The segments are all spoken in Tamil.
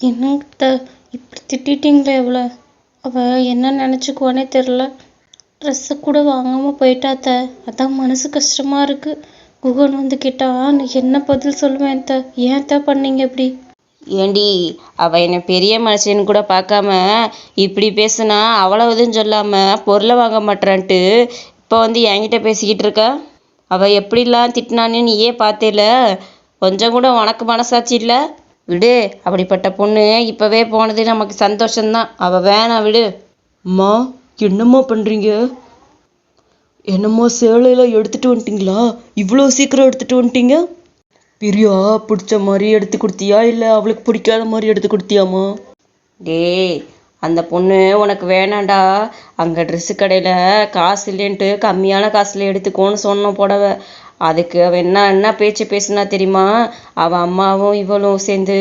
என்னங்க இப்படி திட்டிட்டீங்களே இவ்வளோ அவள் என்ன நினச்சிக்குவானே தெரில ட்ரெஸ்ஸை கூட வாங்காமல் போயிட்டாத்த அதான் மனசு கஷ்டமாக இருக்குது குகன் வந்து கேட்டா என்ன பதில் சொல்லுவேன் அத்தை? ஏன் அத்தை பண்ணீங்க இப்படி? ஏண்டி அவள் என்னை பெரிய மனுஷன்னு கூட பார்க்காம இப்படி பேசுனா அவ்வளவுதுன்னு சொல்லாமல் பொருளை வாங்க மாட்டேறான்ட்டு இப்போ வந்து என்கிட்ட பேசிக்கிட்டு இருக்கா? அவள் எப்படிலாம் திட்டினான்னு நீயே பார்த்தேல. கொஞ்சம் கூட உனக்கு மனசாட்சி இல்லை? விடு. அப்படிப்பட்ட பொண்ணு இப்போவே போனது நமக்கு சந்தோஷம்தான். அவ வேணாம் விடு. அம்மா என்னம்மா பண்ணுறீங்க என்னம்மா சேலையெல்லாம் எடுத்துட்டு வந்துட்டீங்களா? இவ்வளோ சீக்கிரம் எடுத்துட்டு வந்துட்டீங்க? பிரியா பிடிச்ச மாதிரி எடுத்து கொடுத்தியா? இல்லை அவளுக்கு பிடிக்காத மாதிரி எடுத்து கொடுத்தியாம்மா? டேய் அந்த பொண்ணு உனக்கு வேணாண்டா. அங்கே ட்ரெஸ்ஸு கடையில் காசு இல்லைன்ட்டு கம்மியான காசில் எடுத்துக்கோன்னு சொன்னோம் புடவை. அதுக்கு அவள் என்ன என்ன பேச்சு பேசுனா தெரியுமா? அவள் அம்மாவும் இவளும் சேர்ந்து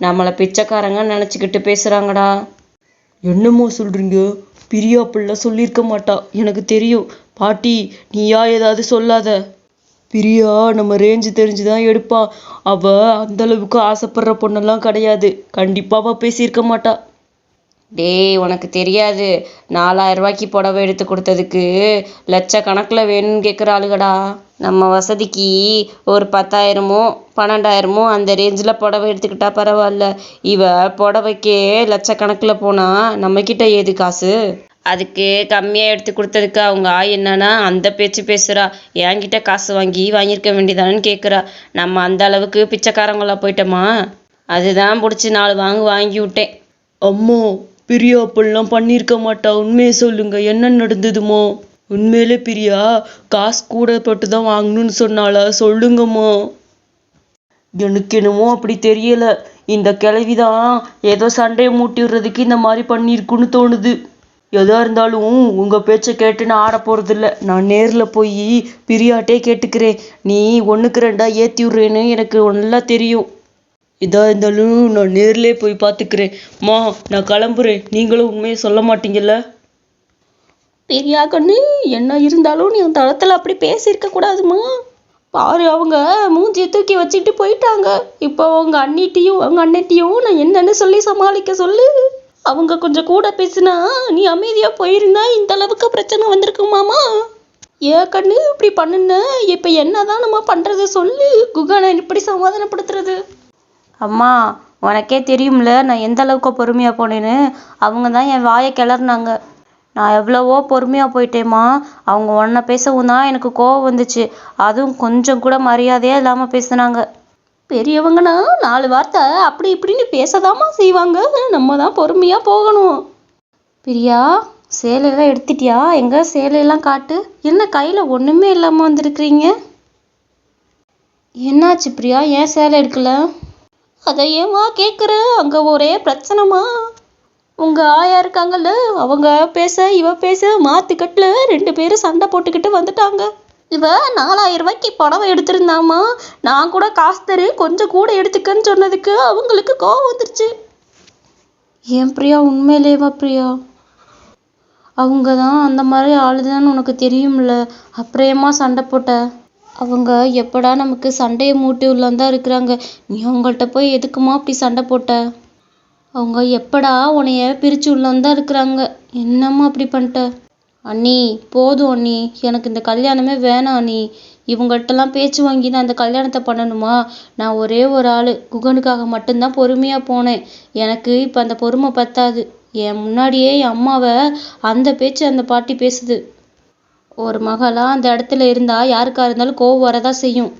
நம்மளை பிச்சைக்காரங்க நினச்சிக்கிட்டு பேசுகிறாங்கடா என்னமோ சொல்கிறீங்க பிரியா பிள்ளை சொல்லியிருக்க மாட்டா. எனக்கு தெரியும். பாட்டி நீயா ஏதாவது சொல்லாத. பிரியா நம்ம ரேஞ்சு தெரிஞ்சு தான் எடுப்பா. அவள் அந்த அளவுக்கு ஆசைப்படுற பொண்ணெல்லாம் கிடையாது. கண்டிப்பாக அவள் பேசியிருக்க மாட்டா. டேய் உனக்கு தெரியாது. நாலாயிரம் ரூபாய்க்கு புடவை எடுத்து கொடுத்ததுக்கு லட்சக்கணக்கில் வேணும்னு கேட்குற ஆளுகடா நம்ம வசதிக்கு ஒரு பத்தாயிரமோ பன்னெண்டாயிரமோ அந்த ரேஞ்சில் புடவை எடுத்துக்கிட்டா பரவாயில்ல. இவ புடவைக்கே லட்சக்கணக்கில் போனால் நம்மக்கிட்ட ஏது காசு? அதுக்கு கம்மியாக எடுத்து கொடுத்ததுக்கு அவங்க ஆய் என்னன்னா அந்த பேச்சு பேசுகிறா என்கிட்ட காசு வாங்கி வாங்கியிருக்க வேண்டியதானன்னு கேட்குறா நம்ம அந்த அளவுக்கு பிச்சைக்காரங்களா போயிட்டோமா? அதுதான் பிடிச்சி நாலு வாங்கு வாங்கி விட்டேன். அம்மோ பிரியா அப்படிலாம் பண்ணியிருக்க மாட்டா. உண்மையை சொல்லுங்க. என்ன நடந்ததுமோ? உண்மையிலே பிரியா காசு கூட போட்டு தான் வாங்கணும்னு சொன்னாளா? சொல்லுங்கம்மா. எனக்கு என்னமோ அப்படி தெரியல. இந்த கிழவி தான் ஏதோ சண்டையை மூட்டி விடுறதுக்கு இந்த மாதிரி பண்ணியிருக்குன்னு தோணுது. எதா இருந்தாலும் உங்க பேச்சை கேட்டு நான் ஆட போறதில்ல. நான் நேர்ல போய் பிரியாட்டே கேட்டுக்கிறேன். நீ ஒண்ணுக்கு ரெண்டா ஏத்தி விடுறேன்னு எனக்கு நல்லா தெரியும். இதா இருந்தாலும் நான் நேர்லயே போய் பார்த்துக்கிறேன். மா நான் கிளம்புறேன். நீங்களும் உண்மையை சொல்ல மாட்டீங்கல்ல? பெரியா கண்ணு என்ன இருந்தாலும் நீ அந்த இடத்துல அப்படி பேசியிருக்க கூடாதுமா. பாரு அவங்க மூஞ்சியை தூக்கி வச்சுட்டு போயிட்டாங்க. இப்போ அவங்க அண்ணிட்டையும் அவங்க அண்ணன்ட்டையும் நான் என்னன்னு சொல்லி சமாளிக்க சொல்லு. அவங்க கொஞ்சம் கூட பேசினா நீ அமைதியாக போயிருந்தா இந்த அளவுக்கு பிரச்சனை வந்திருக்குமாமா ஏ கண்ணு இப்படி பண்ணுன இப்போ என்னதான் நம்ம பண்ணுறது சொல்லு. குகனை இப்படி சமாதானப்படுத்துறது. அம்மா உனக்கே தெரியும்ல நான் எந்த அளவுக்கு பொறுமையாக போனேன்னு? அவங்க தான் என் வாயை கிளறினாங்க. நான் எவ்வளவோ பொறுமையாக போயிட்டேம்மா. அவங்க உன்னை பேசவும் தான் எனக்கு கோவம் வந்துச்சு. அதுவும் கொஞ்சம் கூட மரியாதையே இல்லாமல் பேசுனாங்க. பெரியவங்கன்னா நாலு வார்த்தை அப்படி இப்படின்னு பேசதாம்மா செய்வாங்க. நம்ம தான் பொறுமையா போகணும். பிரியா சேலையெல்லாம் எடுத்துட்டியா? எங்க சேலையெல்லாம் காட்டு. என்ன கையில ஒண்ணுமே இல்லாம வந்திருக்கிறீங்க? என்னாச்சு பிரியா? ஏன் சேலை எடுக்கல? அதை ஏம்மா கேட்குற அங்கே ஒரே பிரச்சனைமா உங்கள் ஆயா இருக்காங்கல்ல அவங்க பேச இவ பேச மாத்துக்கட்டுல ரெண்டு பேரும் சண்டை போட்டுக்கிட்டு வந்துட்டாங்க. இவ நாலாயிரம் ரூபாய்க்கு புடவை எடுத்திருந்தாமா நான் கூட காசு தரு கொஞ்சம் கூட எடுத்துக்கன்னு சொன்னதுக்கு அவங்களுக்கு கோவம் வந்துருச்சு. ஏன் பிரியா? உண்மையிலேவா பிரியா? அவங்க தான் அந்த மாதிரி ஆளுதான்னு உனக்கு தெரியும்ல. அப்புறம் ஏம்மா சண்டை போட்ட. அவங்க எப்படா நமக்கு சண்டையை மூட்டி உள்ளான் தான் இருக்கிறாங்க? நீ அவங்கள்ட்ட போய் எதுக்குமா அப்படி சண்டை போட்ட? அவங்க எப்படா உன்னைய பிரிச்சு உள்ளந்தான் இருக்கிறாங்க? என்னம்மா அப்படி பண்ணிட்ட? அண்ணி போதும் அண்ணி. எனக்கு இந்த கல்யாணமே வேணாம் அண்ணி. இவங்கள்ட்டலாம் பேச்சு வாங்கி நான் இந்த கல்யாணத்தை பண்ணணுமா? நான் ஒரே ஒரு ஆள். குகனுக்காக மட்டும்தான் பொறுமையாக போனேன். எனக்கு இப்போ அந்த பொறுமை பத்தாது. என் முன்னாடியே என் அம்மாவை அந்த பேச்சு அந்த பாட்டி பேசுது. ஒரு மகளாக அந்த இடத்துல இருந்தால் யாருக்காக இருந்தாலும் கோவம் வரதான் செய்யும்.